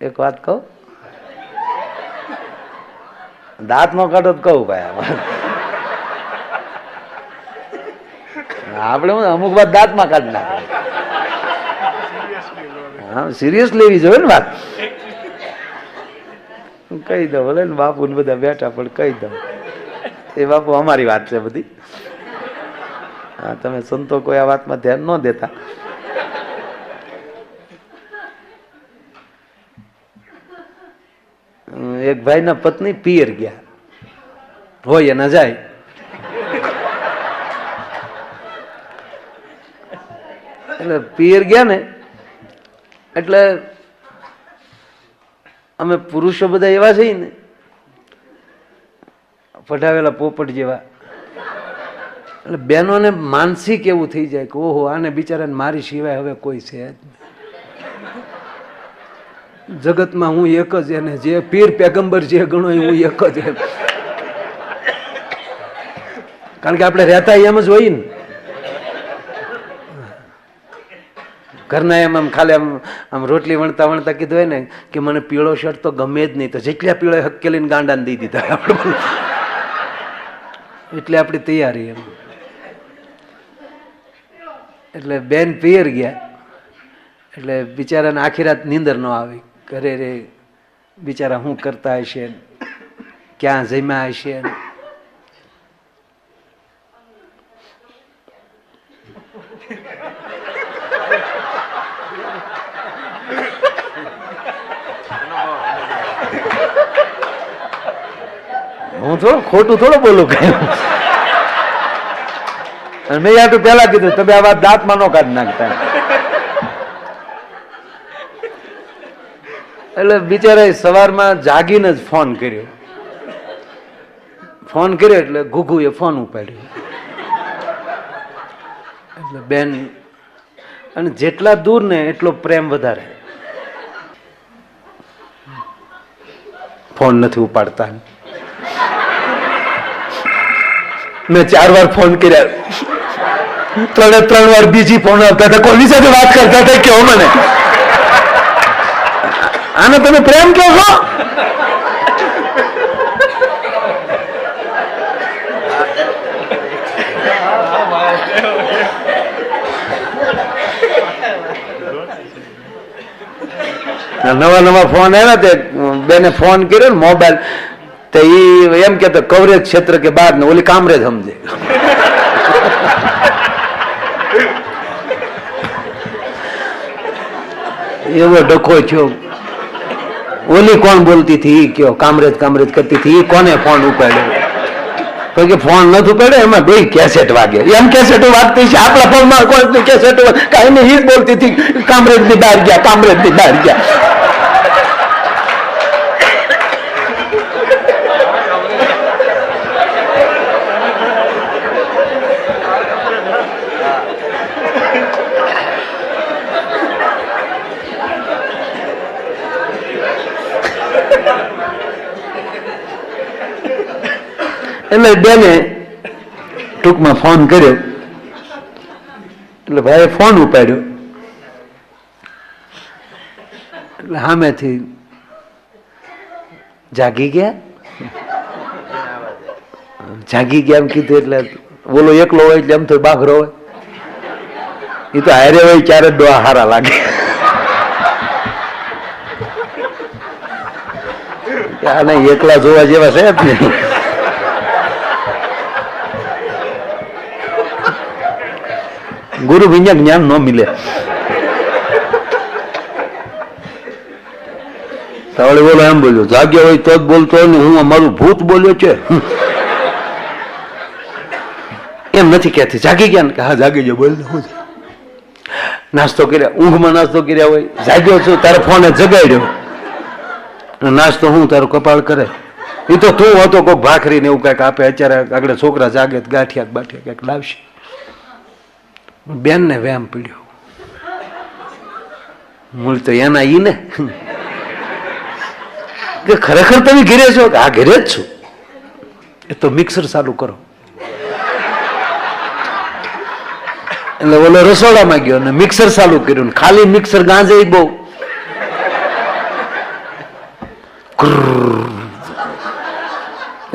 એક વાત કહું? દાંત નો કાઢો તો કહું ભાઈ. આપણે અમુક વાત દાંતમાં કાઢી નાખે સિરિયસ લેવી જોઈએ ને વાત? કહી દઉં, ભલે ને બાપુ ને બધા બેઠા, પણ કહી દઉં. એ બાપુ અમારી વાત છે બધી. હા, તમે સંતો કોઈ આ વાતમાં ધ્યાન ન દેતા. એક ભાઈના પત્ની પિયર ગયા. હોય એના જાય. એટલે પિયર ગયા ને, એટલે અમે પુરુષો બધા એવા છે ને, પઢાવેલા પોપટ જેવા. એટલે બહેનોને માનસિક એવું થઈ જાય કે, ઓહો, આને બિચારાને મારી સિવાય હવે કોઈ છે જ નહીં. જગતમાં હું એક જ એને જે પીર પેગંબર જે ગણો હું એક જ એમ. કારણ કે આપણે રહેતા એમ જ હોય ને. ઘરના એમ આમ ખાલી આમ આમ રોટલી વણતા વણતા કીધું હોય ને કે મને પીળો શર્ટ તો ગમે જ નહીં. તો જેટલા પીળો હક્કેલીને ગાંડાને દઈ દીધા આપણે એટલે આપણી તૈયારી એમ. એટલે બેન પિયર ગયા. એટલે બિચારાને આખી રાત નીંદર ન આવી. ઘરે રે, બિચારા શું કરતા હશે? ક્યાં જમ્યા હશે? હું થોડું ખોટું થોડું બોલું કઈ? મેં આટલું પેલા કીધું, તમે આ વાત દાંતમાં નો કાઢી નાખતા. એટલે બિચારાએ સવારમાં જાગીને જ ફોન કર્યો. ફોન કર્યો એટલે ઘુઘુએ ફોન ઉપાડ્યો. એટલે બેન, અને જેટલા દૂર ને એટલો પ્રેમ વધારે. ફોન નથી ઉપાડતા. મેં ચાર વાર ફોન કર્યા. ત્રણે ત્રણ વાર બીજી ફોન આવતા હતા. કોની સાથે વાત કરતા હતા? કેવો મને. આને તમે પ્રેમ કહો છો? નવા નવા ફોન આવ્યા તે બેને ફોન કર્યો ને મોબાઈલ. તો ઈ એમ કે કવરેજ ક્ષેત્ર કે બાદ ને ઓલી કામરેજ સમજે. એવો ડખો થયો. ઓલી કોણ બોલતી હતી? કયો? કામરેજ કામરેજ કરતી હતી. કોને ફોન ઉપાડ્યો? તો કે ફોન નથી ઉપાડ્યો? એમાં બે કેસેટ વાગે. એમ કેસેટ વાગતી છે. આપણા ફોનમાં કોઈ કેસેટ કાંઈ નહીં બોલતી હતી. કામરેજની બહાર ગયા કામરેજની બહાર ગયા. એટલે બેને ટૂંકમાં ફોન કર્યો. એટલે ભાઈએ ફોન ઉપાડ્યો. એટલે સામેથી જાગી ગયા. જાગી ગયા એમ કીધું, એટલે બોલો એકલો હોય એટલે એમ તો બાઘરો હોય. એ તો હારે હોય ક્યારે ડોહા હારા લાગે. આને એકલા જોવા જેવા છે જ નહીં. ગુરુ વિના જ્ઞાન ન મિલે તાવડે બોલો, એમ બોલ્યો. જાગ્યો હોય તો જ બોલતો ને હું અમારું ભૂત બોલ્યો છે. એમ નથી કહેતી. જાગી ગયા કે, હા, જાગી ગયો, બોલ નાસ્તો કર્યા, ઊંઘમાં નાસ્તો કર્યા હોય. જાગ્યો છું, તારે ફોને જગાડ્યો. નાસ્તો હું તારો કપાળ કરે. એ તો તું હતો કોઈ ભાખરી ને એવું કંઈક આપે, અત્યારે આગળ છોકરા જાગે ગાંઠિયા બાઠિયા કંઈક લાવશે. બેન ને વેમ પીડ્યો. મૂળ તો એના ઈ ને કે ખરેખર તમે ઘેરે છો? કે હા ઘેરે જ છું. એ તો મિક્સર ચાલુ કરો. એટલે ઓલો રસોડામાં ગયો ને મિક્સર ચાલુ કર્યું ખાલી મિક્સર ગાંજે બહુ.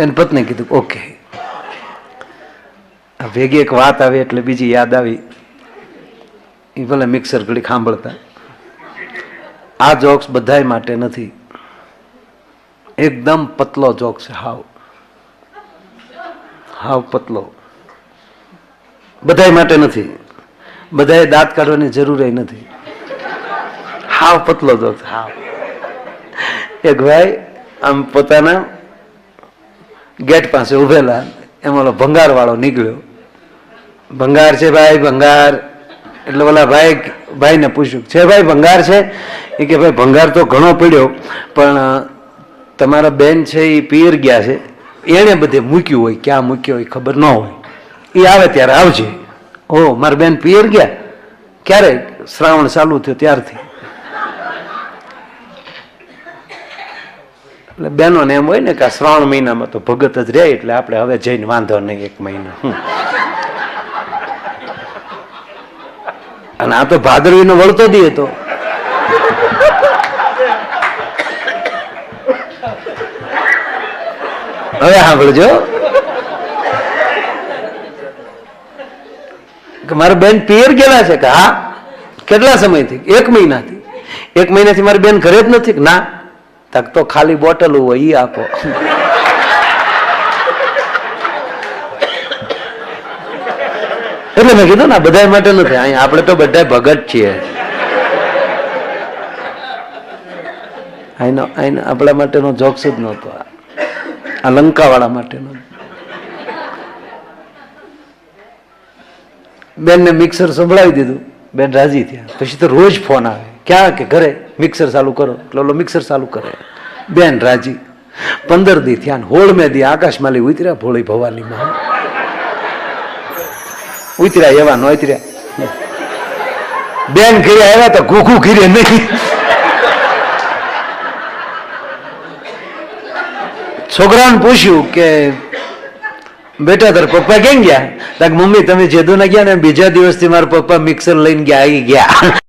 એની પત્ની કીધું ઓકે આ ભેગી એક વાત આવી એટલે બીજી યાદ આવી એ ભલે મિક્સર ઘડી સાંભળતા આ જોક્સ બધાય માટે નથી. એકદમ પતલો જોક છે હાવ. હાવ પતલો. બધાય માટે નથી. બધાએ દાંત કાઢવાની જરૂર નથી. હાવ પતલો જોક છે, હાવ. એક ભાઈ આમ પોતાના ગેટ પાસે ઉભેલા એમાં ભંગાર વાળો નીકળ્યો. ભંગાર છે ભાઈ ભંગાર. એટલે ઓલા ભાઈ ભાઈને પૂછ્યું, છે ભાઈ, ભંગાર છે? એ કે, ભાઈ, ભંગાર તો ઘણો પડ્યો, પણ તમારા બેન છે એ પિયર ગયા છે. એણે બધે મૂક્યું હોય, ક્યાં મૂક્યું હોય ખબર ન હોય. એ આવે ત્યારે આવજે. ઓ, મારા બેન પિયર ગયા? ક્યારે? શ્રાવણ ચાલુ થયો ત્યારથી. એટલે બહેનોને એમ હોય ને કે શ્રાવણ મહિનામાં તો ભગત જ રહે, એટલે આપણે હવે જઈને વાંધો નહીં એક મહિના. અને આ તો ભાદરવીનો વળતો દી હતો. હવે સાંભળજો. કે મારા બેન પિયર ગયેલા છે કે હા? કેટલા સમયથી? એક મહિનાથી. એક મહિનાથી મારી બેન ઘરે જ નથી ના? તક તો ખાલી બોટલ હોય એ આપો. એટલે મેં કીધું ને બધા માટે નથી અહીંયા આપણે તો બધા ભગત છીએ. આઈનો આઈનો, આપણા માટેનો જોક્સ જ નહોતો. આ. લંકાવાળા માટેનો. બેનને મિક્સર સંભળાવી દીધું. બેન રાજી થયા. પછી તો રોજ ફોન આવે. ક્યાં કે ઘરે મિક્સર ચાલુ કરો. એટલે મિક્સર ચાલુ કરે. બેન રાજી. પંદર દી થયા હોળ મેં દી આકાશમાલી ઉતર્યા ભોળી ભવાનીમાં ઉતર્યા એવા ન ઉતર્યા. બેન ઘીરે આવ્યા તો ઘૂઘું ઘીરે નહીં. છોકરાને પૂછ્યું કે, બેટા, તાર પપ્પા કેમ ગયા? તાર મમ્મી, તમે જેદુના ગયા ને, બીજા દિવસથી મારા પપ્પા મિક્સર લઈને ગયા, આવી ગયા.